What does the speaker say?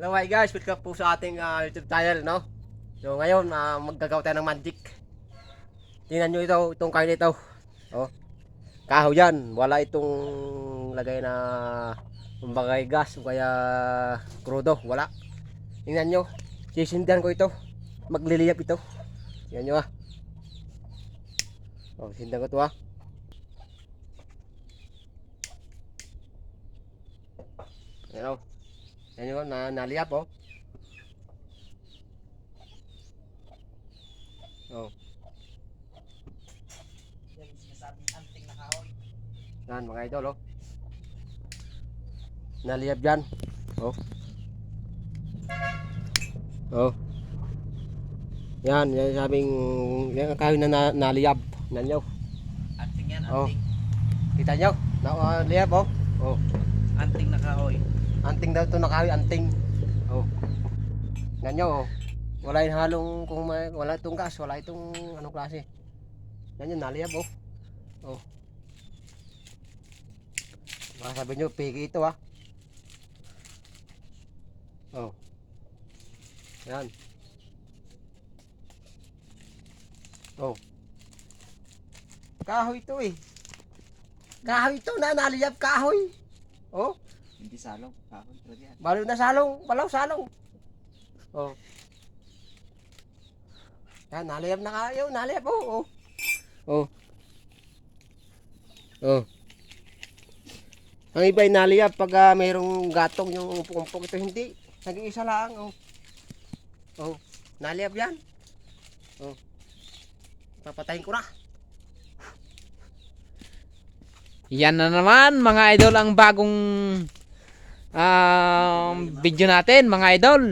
Hello hi guys, welcome po sa ating ah, YouTube channel, no? So ngayon, uh, maggagawa tayo ng magic. Tingnan nyo ito, itong kain ito. Oh. Kahoy yan, wala itong lagay na kumbagay gas o kaya krudo, wala. Tingnan nyo, sisindihan ko ito. Magliliyap ito. Tingnan nyo ah. Oh, sindihan ko ito ah. Ayan o. Yan yun, na, naliyap oh. Oh. Yan, sinasabing anting na kahoy. Yan mga idol oh. Naliyap dyan. Oh. Oh. Yan, yan sabing yan ang kahoy na, na naliyap. Yan nyo. Anting yan, Oh. anting. Kita nyo? Na, uh, oh. Oh. Anting na kahoy. Anting daw ito na kahoy, anting. Oh. Yan nyo oh. Wala yung halong kung may, wala itong gas, wala itong anong klase. Yan yun, naliyap oh. Oh. Baka sabi nyo, pigi ito ah. Oh. Yan. Oh. Kahoy ito eh. Kahoy ito na naliyap kahoy. Oh. Hindi salong. Kahoy talaga yan. Balo na salong, balaw salong. Oh. Yan, naliyap na kayo, naliyap oh. Oh. Oh. Oh. Ang iba ay naliyap pag ah, mayroong gatong yung umpok-umpok ito hindi. Naging isa lang oh. Oh, naliyap yan. Oh. Papatayin ko na. Yan na naman mga idol ang bagong ah, video natin mga idol.